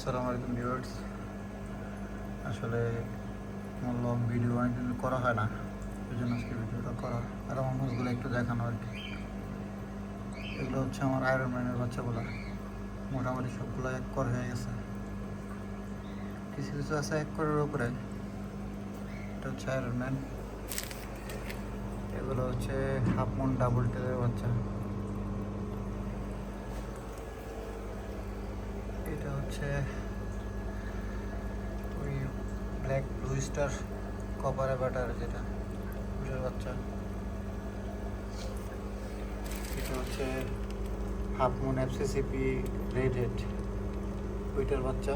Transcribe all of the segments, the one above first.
আসসালামু আলাইকুম ভিউয়ার্স। আসলে লং ভিডিও অনেকদিন করা হয় না ওই জন্য আজকে ভিডিওটা করা আর আমার মাছগুলো একটু দেখানো আর কি। এগুলো হচ্ছে আমার আয়রন ম্যানের বাচ্চাগুলো। মোটামুটি সবগুলো এক কর হয়ে গেছে। কিছু কিছু আছে এক করের উপরে। এটা হচ্ছে আয়রন ম্যান এগুলো হচ্ছে হাফ মন ডাবল টেলের বাচ্চা। এটা হচ্ছে ওই ব্ল্যাক ব্লু স্টার কপারে বাটার যেটা, ওটার বাচ্চা। এটা হচ্ছে half moon FCCP red head ওইটার বাচ্চা।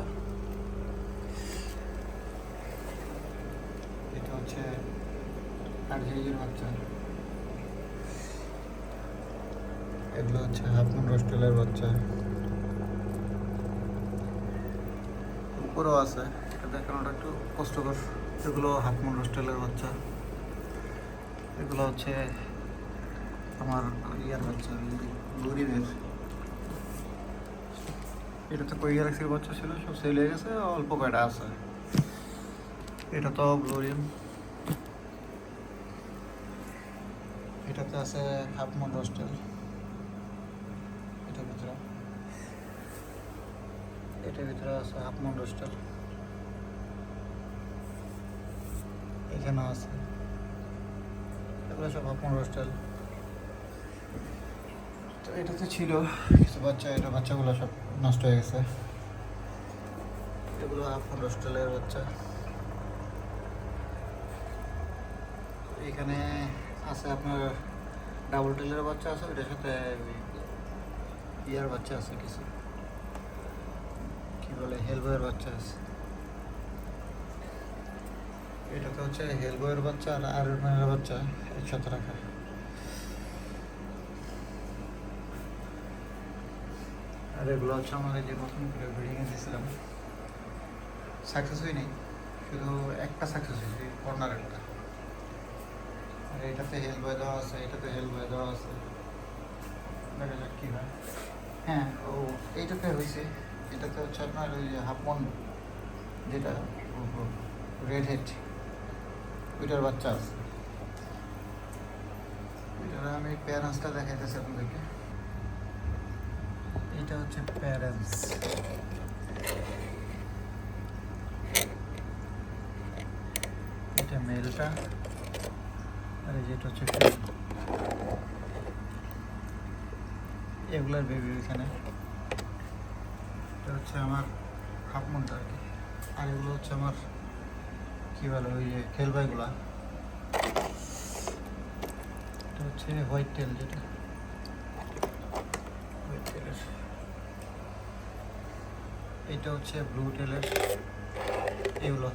এটা হচ্ছে আর্জেন্টির বাচ্চা। এগুলো হচ্ছে হাফ মুন রস্টেলের বাচ্চা। উপরেও আছে। এটা দেখানোটা একটু কষ্টকর। এগুলো হাফমুন হোস্টেলের বাচ্চা। এগুলো হচ্ছে আমার ইয়ার বাচ্চা গরিবের। এটা তো কই গ্যালাক্সির বাচ্চা ছিল, সব সেল হয়ে গেছে, অল্প কয়টা আছে। এটা তো গ্লোরিয়াম এটাতে আছে হাফমুন হোস্টেল এটার ভিতরে এটার ভিতরে আছে হাফমন রোস্টার। এখানে আছে। এগুলো সব হাফমন রোস্টার। তো এটাতে ছিল, কিছু বাচ্চা, এটা বাচ্চাগুলো সব নষ্ট হয়ে গেছে। এগুলো হাফমন রোস্টালের বাচ্চা। এখানে আছে আপনার ডাবল টেলের বাচ্চা আছে, ওইটার সাথে, ইয়ার বাচ্চা আছে কিছু। কি বলে হেলবয়ের বাচ্চা আছে। এটাতে হচ্ছে হেলবয়ের বাচ্চা আর আয়রনের বাচ্চা একসাথে রাখা। আর এগুলো হচ্ছে আমাদের যে নতুন করে ব্রিডিংয়ে দিয়েছিলাম। সাকসেস হয়নি, শুধু একটা সাকসেস হয়েছে কর্নার একটা। আর এটাতে হেল বয় দেওয়া আছে, এটাতে হেল বয় দেওয়া আছে। দেখা যাক কী হয়। হ্যাঁ ও এইটাতে হয়েছে। এটাতে হচ্ছে আপনার ওই যে হাফমন যেটা রেড হেড ওইটার বাচ্চা আছে। ওইটার আমি প্যারেন্টসটা দেখাইতেছি আপনাদেরকে। এটা হচ্ছে প্যারেন্টস এটা মেলটা আর যেটা হচ্ছে এগুলার বেবি এখানে এটা হচ্ছে আমার হাফ মনটা আর কি। আর এগুলো হচ্ছে আমার, কী বলে, ওই যে খেলবাইগুলা। এটা হচ্ছে হোয়াইট টেল যেটা। হোয়াইট টেলের। এটা হচ্ছে ব্লু টেলের এগুলো।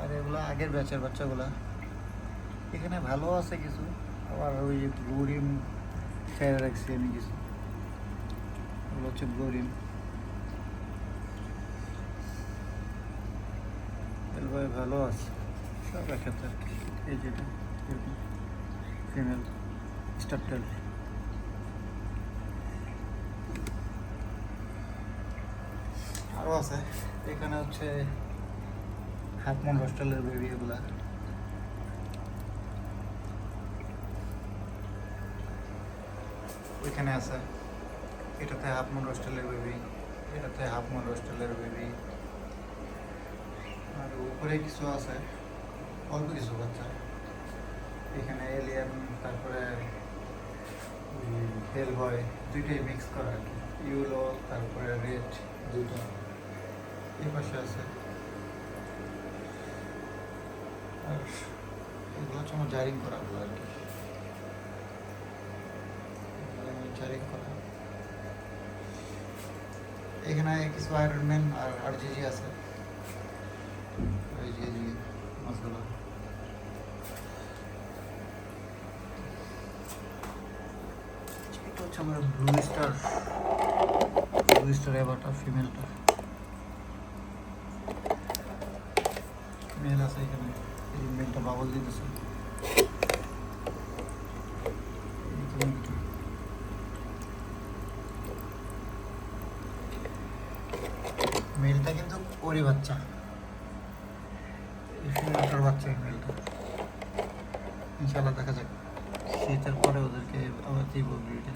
আর এগুলো আগের ব্যাচের বাচ্চাগুলা। এখানে ভালো আছে কিছু, আবার ওই ব্লু রিম ছেড়ে রাখছি আমি কিছু ওগুলো হচ্ছে ব্লু রিম এলবাই ভালো আছে সব একসাথে আর কি এই যেটা এরকম ফিমেল স্টারটেল আরও আছে এখানে হচ্ছে হাফমন হোস্টেলের বেবি এগুলা ওইখানে আছে। এটাতে হাফ মুন হোস্টেলের বেবি এটাতে হাফ মুন হোস্টেলের বেবি আর উপরে কিছু আছে, অল্প কিছু বাচ্চা। এখানে এলিয়ান তারপরে হেল বয় দুইটাই মিক্স করা আর কি। ইউলো তারপরে রেড দুটো এই পাশে আছে। আর এগুলো হচ্ছে আমার জারিং করাগুলো আর কি। জারিং করা এখানে কিছু আয়রন ম্যান আর আর জিজি আছে ওই যে জি মাছগুলো এটা হচ্ছে আমার ব্লু স্টার ব্লু স্টার এবারটা ফিমেলটা মেল আছে এখানে এই মেলটা বাবল দিতেছে এই যে মেলটা। ওরই বাচ্চা। ফিমেলটার বাচ্চা ফিমেলটা ইনশাল্লাহ দেখা যাক। শীতের পরে ওদেরকে আবার দিব ব্রিডে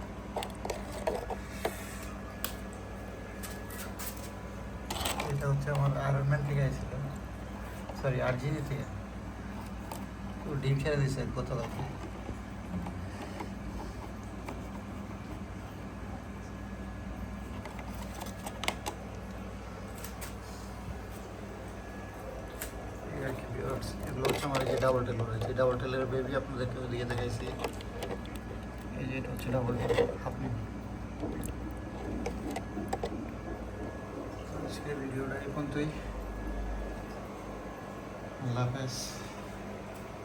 এটা হচ্ছে আমার আয়রনম্যান থেকে এসেছিল সরি আরজিনি থেকে। ও ডিম ছেড়ে দিয়েছে গতকালকে এই আর কি viewers, এগুলো হচ্ছে আমার এই যে ডাবল টেল রয়েছে। ডাবল টেলের বেবি আপনাদেরকে ওদিকে দেখাইছি। এই যে এটা হচ্ছে ডাবল টেল আপনি আজকের ভিডিওটা এই পর্যন্তই। আল্লাহ হাফেজ।